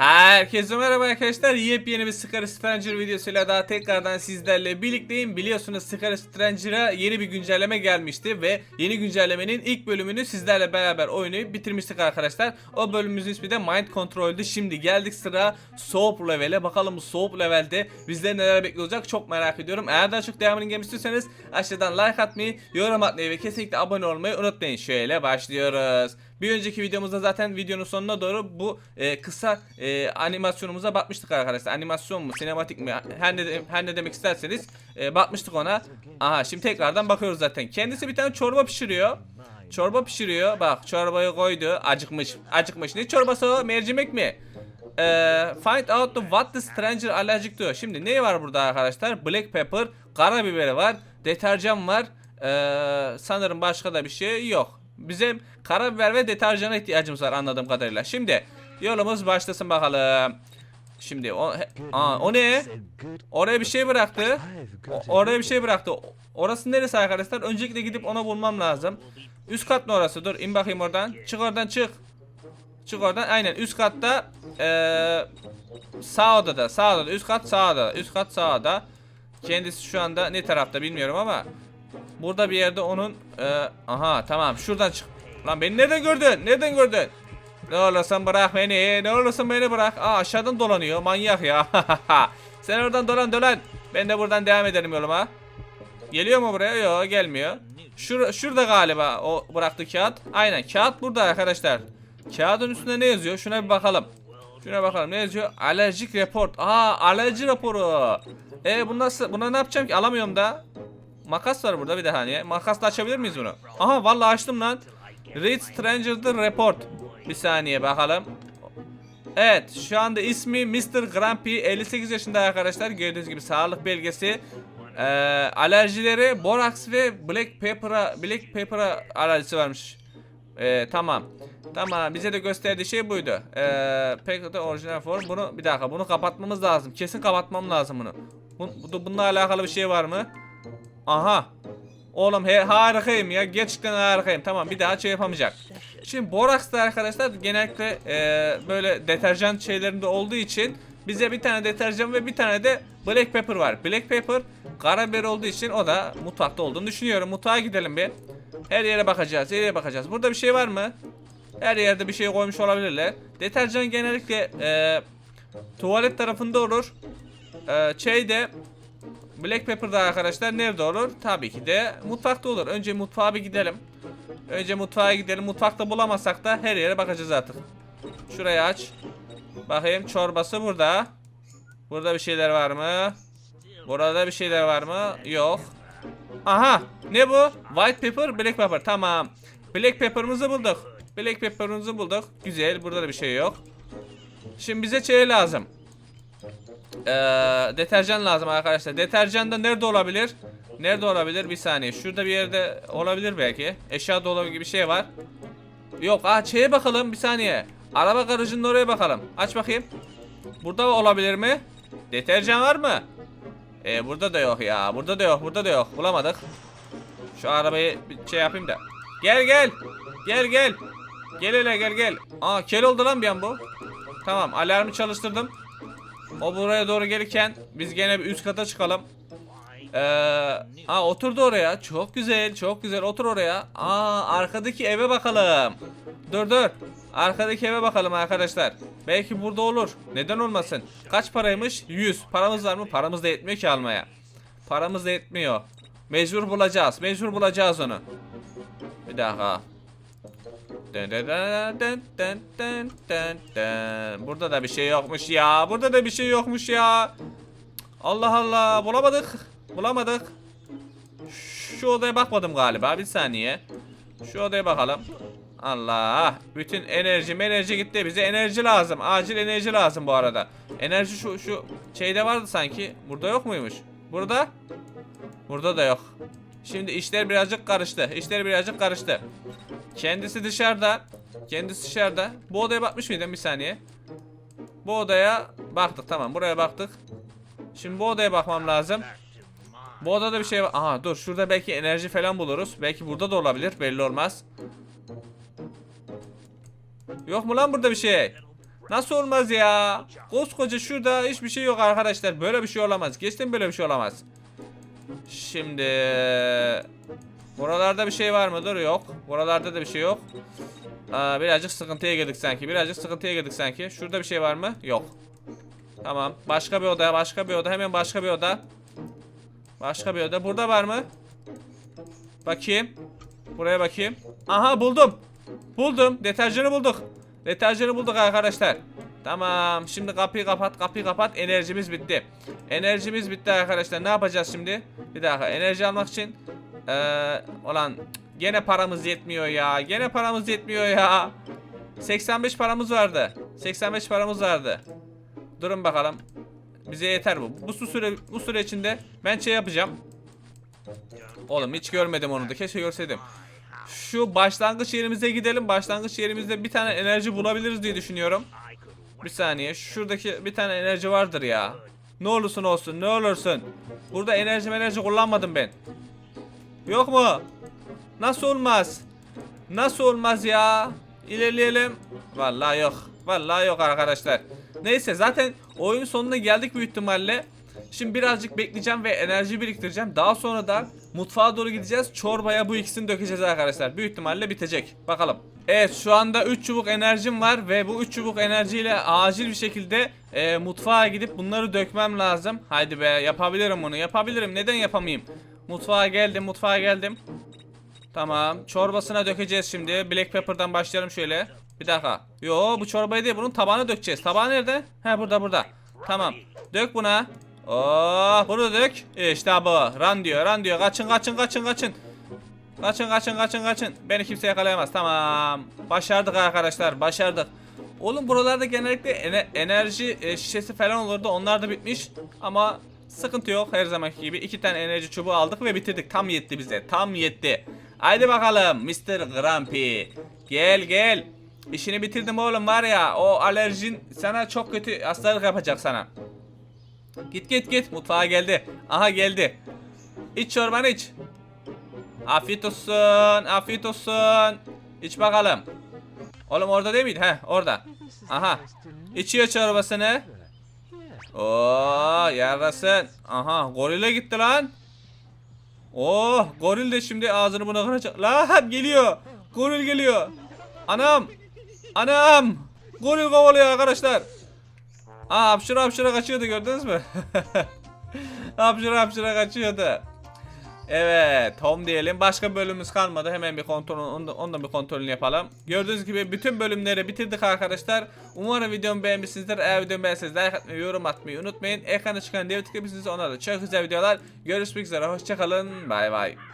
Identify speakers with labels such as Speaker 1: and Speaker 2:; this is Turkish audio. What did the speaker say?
Speaker 1: Herkese merhaba arkadaşlar. Yepyeni bir Scar Stranger videosuyla daha tekrardan sizlerle birlikteyim. Biliyorsunuz Scar Stranger'a yeni bir güncelleme gelmişti ve yeni güncellemenin ilk bölümünü sizlerle beraber oynayıp bitirmiştik arkadaşlar. O bölümümüzün ismi de Mind Control'dü. Şimdi geldik sıra Soap Level'e. Bakalım bu Soap Level'de bizleri neler bekliyor çok merak ediyorum. Eğer daha çok devamını gelmek istiyorsanız aşağıdan like atmayı, yorum atmayı ve kesinlikle abone olmayı unutmayın. Şöyle başlıyoruz. Bir önceki videomuzda zaten videonun sonuna doğru bu e, kısa e, animasyonumuza bakmıştık arkadaşlar. Animasyon mu, sinematik mi her ne, her ne demek isterseniz e, bakmıştık ona. Aha şimdi tekrardan bakıyoruz zaten. Kendisi bir tane çorba pişiriyor. Çorba pişiriyor. Bak çorbayı koydu. Acıkmış. Acıkmış. Ne çorbası o? Mercimek mi? E, find out the what the stranger allergic diyor. Şimdi ne var burada arkadaşlar? Black pepper, karabiberi var, deterjan var. E, sanırım başka da bir şey yok. Bize karabiber ve deterjana ihtiyacımız var anladığım kadarıyla. Şimdi yolumuz başlasın bakalım. Şimdi o, he- aa, o ne? Oraya bir şey bıraktı. O- oraya bir şey bıraktı. Orası neresi arkadaşlar? Öncelikle gidip onu bulmam lazım. Üst kat mı orası? Dur in bakayım oradan. Çık oradan çık. Çık oradan. Aynen üst katta eee sağ odada. Sağ odada. Üst kat sağ odada. Üst kat sağ odada. Kendisi şu anda ne tarafta bilmiyorum ama Burada bir yerde onun e, aha tamam şuradan çık. Lan beni nereden gördün? Nereden gördün? Ne olursun bırak beni. Ne olursun beni bırak. Aa aşağıdan dolanıyor. Manyak ya. Sen oradan dolan dolan. Ben de buradan devam ederim yoluma. Geliyor mu buraya? Yok gelmiyor. Şur şurada galiba o bıraktı kağıt. Aynen kağıt burada arkadaşlar. Kağıdın üstünde ne yazıyor? Şuna bir bakalım. Şuna bakalım ne yazıyor? Alerjik report. Aa alerji raporu. E bu nasıl? Buna ne yapacağım ki? Alamıyorum da. Makas var burada bir de hani. Makasla açabilir miyiz bunu? Aha vallahi açtım lan. Read Stranger the Report. Bir saniye bakalım. Evet şu anda ismi Mr. Grumpy 58 yaşında arkadaşlar gördüğünüz gibi sağlık belgesi Ee, alerjileri borax ve black pepper'a black pepper'a alerjisi varmış Ee, tamam tamam bize de gösterdiği şey buydu ee, pek de orijinal form bunu bir dakika bunu kapatmamız lazım kesin kapatmam lazım bunu Bun, bu- bununla alakalı bir şey var mı Aha. Oğlum harikayım ya. Gerçekten harikayım. Tamam bir daha şey yapamayacak. Şimdi Borax da arkadaşlar genellikle e, böyle deterjan şeylerinde olduğu için bize bir tane deterjan ve bir tane de black pepper var. Black pepper karabiber olduğu için o da mutfakta olduğunu düşünüyorum. Mutfağa gidelim bir. Her yere bakacağız. Her yere bakacağız. Burada bir şey var mı? Her yerde bir şey koymuş olabilirler. Deterjan genellikle e, tuvalet tarafında olur. E, şey Black Pepper'da arkadaşlar nerede olur? Tabii ki de mutfakta olur. Önce mutfağa bir gidelim. Önce mutfağa gidelim. Mutfakta bulamazsak da her yere bakacağız artık. Şurayı aç. Bakayım çorbası burada. Burada bir şeyler var mı? Burada bir şeyler var mı? Yok. Aha ne bu? White pepper, black pepper. Tamam. Black pepper'ımızı bulduk. Black pepper'ımızı bulduk. Güzel. Burada da bir şey yok. Şimdi bize şey lazım. Ee, deterjan lazım arkadaşlar. Deterjan da nerede olabilir? Nerede olabilir? Bir saniye. Şurada bir yerde olabilir belki. Eşya dolabı gibi bir şey var. Yok. Aa şeye bakalım bir saniye. Araba garajının oraya bakalım. Aç bakayım. Burada olabilir mi? Deterjan var mı? Ee, burada da yok ya. Burada da yok. Burada da yok. Bulamadık. Şu arabayı bir şey yapayım da. Gel gel. Gel gel. Gel hele gel gel. Aa kel oldu lan bir an bu. Tamam alarmı çalıştırdım. O buraya doğru gelirken biz gene bir üst kata çıkalım. Ee, ha oturdu oraya. Çok güzel, çok güzel. Otur oraya. Aa arkadaki eve bakalım. Dur dur. Arkadaki eve bakalım arkadaşlar. Belki burada olur. Neden olmasın? Kaç paraymış? 100. Paramız var mı? Paramız da yetmiyor ki almaya. Paramız da yetmiyor. Mecbur bulacağız. Mecbur bulacağız onu. Bir dakika. Burada da bir şey yokmuş ya. Burada da bir şey yokmuş ya. Allah Allah. Bulamadık. Bulamadık. Şu odaya bakmadım galiba. Bir saniye. Şu odaya bakalım. Allah. Bütün enerji enerji gitti. Bize enerji lazım. Acil enerji lazım bu arada. Enerji şu şu şeyde vardı sanki. Burada yok muymuş? Burada? Burada da yok. Şimdi işler birazcık karıştı. İşler birazcık karıştı. Kendisi dışarıda. Kendisi dışarıda. Bu odaya bakmış mıydın bir saniye? Bu odaya baktık tamam buraya baktık. Şimdi bu odaya bakmam lazım. Bu odada bir şey var. Aha dur şurada belki enerji falan buluruz. Belki burada da olabilir belli olmaz. Yok mu lan burada bir şey? Nasıl olmaz ya? Koskoca şurada hiçbir şey yok arkadaşlar. Böyle bir şey olamaz. Geçtim böyle bir şey olamaz. Şimdi buralarda bir şey var mıdır? Yok. Buralarda da bir şey yok. Aa, birazcık sıkıntıya girdik sanki. Birazcık sıkıntıya girdik sanki. Şurada bir şey var mı? Yok. Tamam. Başka bir oda, başka bir oda. Hemen başka bir oda. Başka bir oda. Burada var mı? Bakayım. Buraya bakayım. Aha buldum. Buldum. Deterjanı bulduk. Deterjanı bulduk arkadaşlar. Tamam. Şimdi kapıyı kapat. Kapıyı kapat. Enerjimiz bitti. Enerjimiz bitti arkadaşlar. Ne yapacağız şimdi? Bir dakika. Enerji almak için. Ee, olan gene paramız yetmiyor ya. Gene paramız yetmiyor ya. 85 paramız vardı. 85 paramız vardı. Durun bakalım. Bize yeter bu. Bu süre bu süre içinde ben şey yapacağım. Oğlum hiç görmedim onu da. Keşke görseydim. Şu başlangıç yerimize gidelim. Başlangıç yerimizde bir tane enerji bulabiliriz diye düşünüyorum. Bir saniye. Şuradaki bir tane enerji vardır ya. Ne olursun olsun. Ne olursun. Burada enerji enerji kullanmadım ben. Yok mu? Nasıl olmaz? Nasıl olmaz ya? İlerleyelim. Vallahi yok. Vallahi yok arkadaşlar. Neyse zaten oyun sonuna geldik büyük ihtimalle. Şimdi birazcık bekleyeceğim ve enerji biriktireceğim. Daha sonra da mutfağa doğru gideceğiz. Çorbaya bu ikisini dökeceğiz arkadaşlar. Büyük ihtimalle bitecek. Bakalım. Evet şu anda 3 çubuk enerjim var ve bu 3 çubuk enerjiyle acil bir şekilde e, mutfağa gidip bunları dökmem lazım. Haydi be yapabilirim bunu yapabilirim. Neden yapamayayım? Mutfağa geldim mutfağa geldim. Tamam. Çorbasına dökeceğiz şimdi. Black pepper'dan başlayalım şöyle. Bir dakika. Yo bu çorbayı değil bunun tabağına dökeceğiz. Tabağı nerede? He burada burada. Tamam. Dök buna. Oh bunu dök. İşte bu. Run diyor run diyor. Kaçın kaçın kaçın kaçın. Kaçın kaçın kaçın kaçın. Beni kimse yakalayamaz. Tamam. Başardık arkadaşlar. Başardık. Oğlum buralarda genellikle ene- enerji e, şişesi falan olurdu. Onlar da bitmiş. Ama sıkıntı yok. Her zamanki gibi iki tane enerji çubuğu aldık ve bitirdik. Tam yetti bize. Tam yetti. Haydi bakalım Mr. Grumpy. Gel gel. İşini bitirdim oğlum var ya. O alerjin sana çok kötü hastalık yapacak sana. Git git git. Mutfağa geldi. Aha geldi. İç çorbanı iç. Afiyet olsun. Afiyet olsun. İç bakalım. Oğlum orada değil miydi? Heh orada. Aha. İçiyor çorbasını. Oo yarasın. Aha gorile gitti lan. Oh goril de şimdi ağzını buna kıracak. Lan geliyor. Goril geliyor. Anam. Anam. Goril kovalıyor arkadaşlar. Aa hapşıra hapşıra kaçıyordu gördünüz mü? hapşıra hapşıra kaçıyordu. Evet Tom diyelim. Başka bölümümüz kalmadı. Hemen bir kontrol onu, onu da bir kontrolünü yapalım. Gördüğünüz gibi bütün bölümleri bitirdik arkadaşlar. Umarım videomu beğenmişsinizdir. Eğer videomu beğendiyseniz like atmayı, yorum atmayı unutmayın. Ekranda çıkan dev tıklayabilirsiniz. Onlar da çok güzel videolar. Görüşmek üzere. Hoşçakalın. Bay bay.